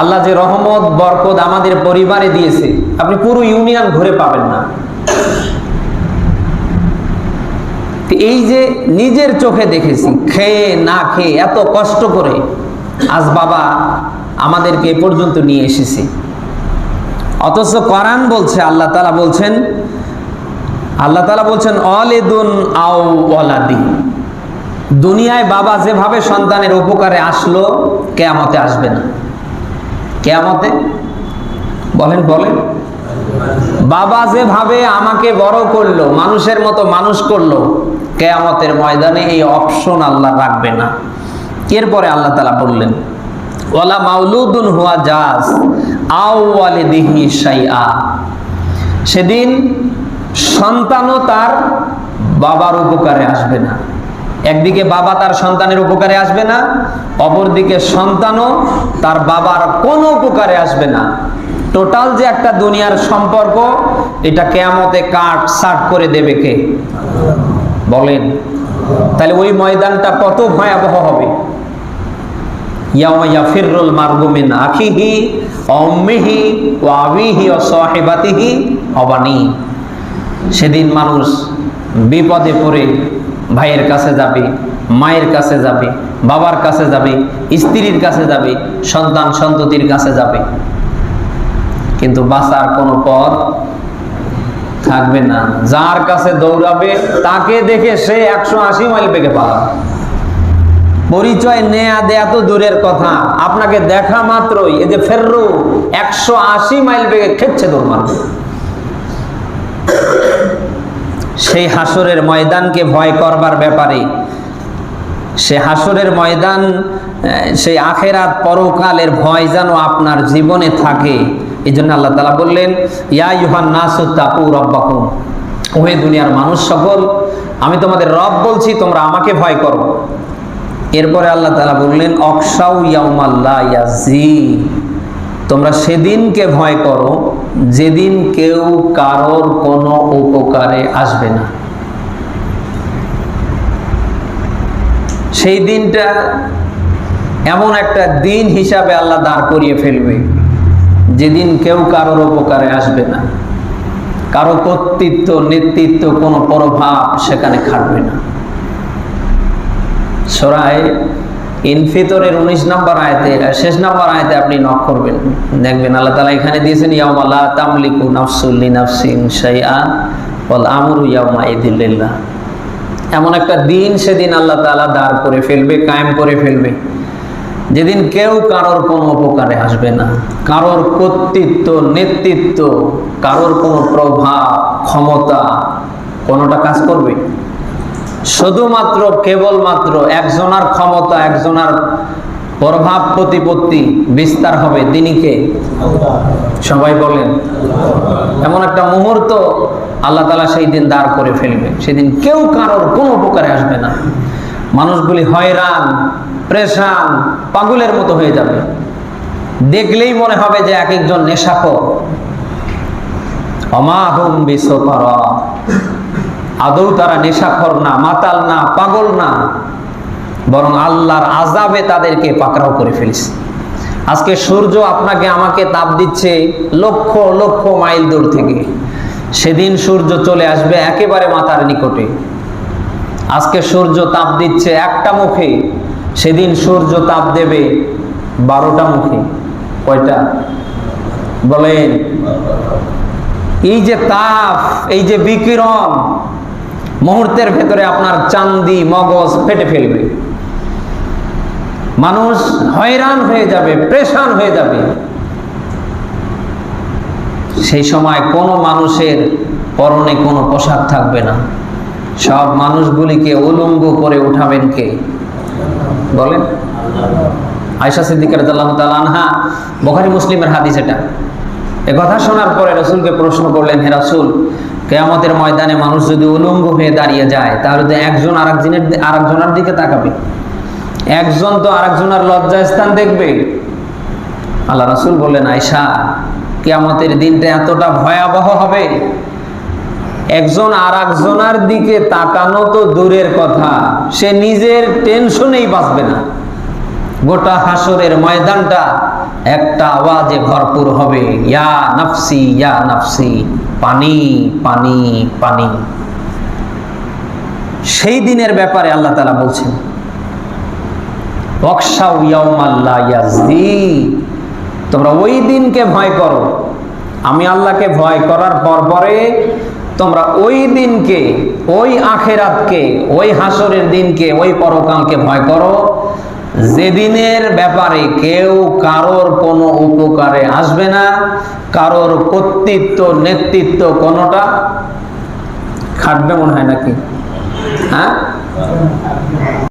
আল্লাহ যে রহমত, বরকত আমাদের পরিবারে দিয়েছে, আপনি পুরো ইউনিয়ন ঘুরে পাবেন না। এই যে নিজের চোখে দেখেছি, খেয়ে না খেয়ে এত কষ্ট করে আজ বাবা আমাদেরকে এ পর্যন্ত নিয়ে এসেছে। অথচ করান বলছে, আল্লাহ তালা বলছেন, আল্লাহ তালা বলছেন অলেদুন আও ওয়ালাদি। দুনিয়ায় বাবা যেভাবে সন্তানের উপকারে আসলো, কেয়ামতে আসবে না। কেয়ামতে? বলেন বলেন। বাবা যেভাবে আমাকে বড় করল, মানুষের মতো মানুষ করল, কেয়ামতের ময়দানে এই অপশন আল্লাহ রাখবে না। এরপরে আল্লাহ তালা বললেন, ওয়ালা মাউলুদুন হুয়া জাস আও ওয়ালিদিহি শাইআ। সেদিন সন্তানও তার বাবার উপকারে আসবে না। একদিকে বাবা তার সন্তানের উপকারে আসবে না, অপরদিকে সন্তানও তার বাবার কোনো উপকারে আসবে না। টোটাল যে একটা দুনিয়ার সম্পর্ক, এটা কেয়ামতে কাট, সাট করে দেবে কে? বলেন। তাহলে ওই ময়দানটা কত ভয়াবহ হবে? সাহিবাতিহি ওয়া সেদিন মানুষ বিপদে পড়ে ভাইয়ের কাছে যাবে, মায়ের কাছে যাবে, বাবার কাছে যাবে, স্ত্রীর কাছে যাবে, সন্তান সন্ততির কাছে যাবে। কিন্তু বাঁচার কোনো পথ থাকবে না। যার কাছে দৌড়াবে, তাকে দেখে সে একশো আশি মাইল বেগে পালাবে। পরিচয় নেয়া দেয়া তো দূরের কথা। আপনাকে দেখা মাত্রই এই যে ফেররু একশো আশি মাইল বেগে খেচ্ছে দৌড় মারবে সেই হাসরের ময়দানকে ভয় করবার ব্যাপারে। সে হাসরের ময়দান সেই আখেরাত পরকালের ভয় যেন আপনার জীবনে থাকে। এই জন্য আল্লাহ তালা বললেন, ইয়া ইউহান নাসুত্তাকু রব্বাকুম। ওহে দুনিয়ার মানুষ সকল, আমি তোমাদের রব বলছি, তোমরা আমাকে ভয় করো। এরপরে আল্লাহ তালা বললেন অকসাউ ইয়াউমাল্লাহ ইয়াজি। তোমরা সেদিনকে ভয় করো, যেদিন কেউ কারোর কোনো উপকারে আসবে না। সেই দিনটা এমন একটা দিন হিসাবে আল্লাহ দাঁড় করিয়ে ফেলবে, যেদিন কেউ কারোর উপকারে আসবে না। কারও কর্তৃত্ব, নেতৃত্ব, কোনো প্রভাব সেখানে খাটবে না। সরাই ইনফিতরের উনিশ নম্বর আয়তে শেষ নম্বর আয়তে আপনি নক করবেন। দেখবেন আল্লাহ তালা এখানে দিয়েছেন ইয়ামাল্লাহ তামলিকু নাফসুল্লি নাফসিন শাইআ ওয়াল আমরু ইদিল্লিল্লাহ এমন একটা দিন সেদিন আল্লাহ তাআলা দাঁড় করে ফেলবে, কায়েম করে ফেলবে। যেদিন কেউ কারোর কোনো উপকারে আসবে না। কারোর কর্তৃত্ব, নেতৃত্ব, কারোর কোনো প্রভাব, ক্ষমতা, কোনোটা কাজ করবে? শুধুমাত্র কেবলমাত্র একজনার ক্ষমতা, একজনার প্রভাব প্রতিপত্তি বিস্তার হবে। তিনি কে? সবাই বলেন। এমন একটা মুহূর্ত আল্লাহ তালা সেই দিন দাঁড় করে ফেলবে। সেদিন কেউ কারোর কোনো উপকারে আসবে না। মানুষগুলি হয়রান, প্রেশান, পাগলের মতো হয়ে যাবে। দেখলেই মনে হবে যে এক একজন নেশাখোর। অমাহুম বিশ্বকরা আদৌ তারা নেশাখর না, মাতাল না, পাগল না, বরং আল্লাহর আজাবে তাদেরকে পাকড়াও করে ফেলেছে। আজকে সূর্য আপনাকে আমাকে তাপ দিচ্ছে লক্ষ লক্ষ মাইল দূর থেকে। সেদিন সূর্য চলে আসবে একেবারে মাতার নিকটে। আজকে সূর্য তাপ দিচ্ছে একটা মুখে, সেদিন সূর্য তাপ দেবে বারোটা মুখে। কয়টা? বলেন। এই যে তাপ, এই যে বিকিরণ, মুহূর্তের ভেতরে আপনার চান্দি, মগজ ফেটে ফেলবে। মানুষ হয়রান হয়ে যাবে, প্রেশান হয়ে যাবে। সেই সময় কোনো মানুষের পরনে কোনো পোশাক থাকবে না। সব মানুষগুলিকে উলঙ্গ করে উঠাবেন কে? বলেন। আয়সা সিদ্দিকার আনহা, বখারি মুসলিমের হাদিস এটা। এ কথা শোনার পরে রসুলকে প্রশ্ন করলেন, হে রসুল, কেয়ামতের ময়দানে মানুষ যদি উলঙ্গ হয়ে দাঁড়িয়ে যায়, তাহলে তো একজন আরেকজনের আরেকজনের দিকে তাকাবে। একজন তো আরেকজনের লজ্জা স্থান দেখবে। আল্লাহ রসুল বললেন আয়সা কেয়ামতের দিনটা এতটা ভয়াবহ হবে। একজন আর একজনের দিকে তাকানো তো দূরের কথা। সে নিজের টেনশনেই বাঁচবে না। গোটা হাসরের ময়দানটা একটা আওয়াজে ভরপুর হবে। ইয়া নাফসি ইয়া নাফসি, পানি পানি পানি। সেই দিনের ব্যাপারে আল্লাহ তালা বলছেন তোমরা ওই দিনকে ভয় করো। আমি আল্লাহকে ভয় করার পর পরে তোমরা ওই দিনকে, ওই আখেরাতকে, ওই হাসরের দিনকে, ওই পরকালকে ভয় করো। যেদিনের ব্যাপারে কেউ কারোর কোনো উপকারে আসবে না, কারোর কর্তৃত্ব, নেতৃত্ব কোনোটা? খাটবে মনে হয় নাকি? হ্যাঁ?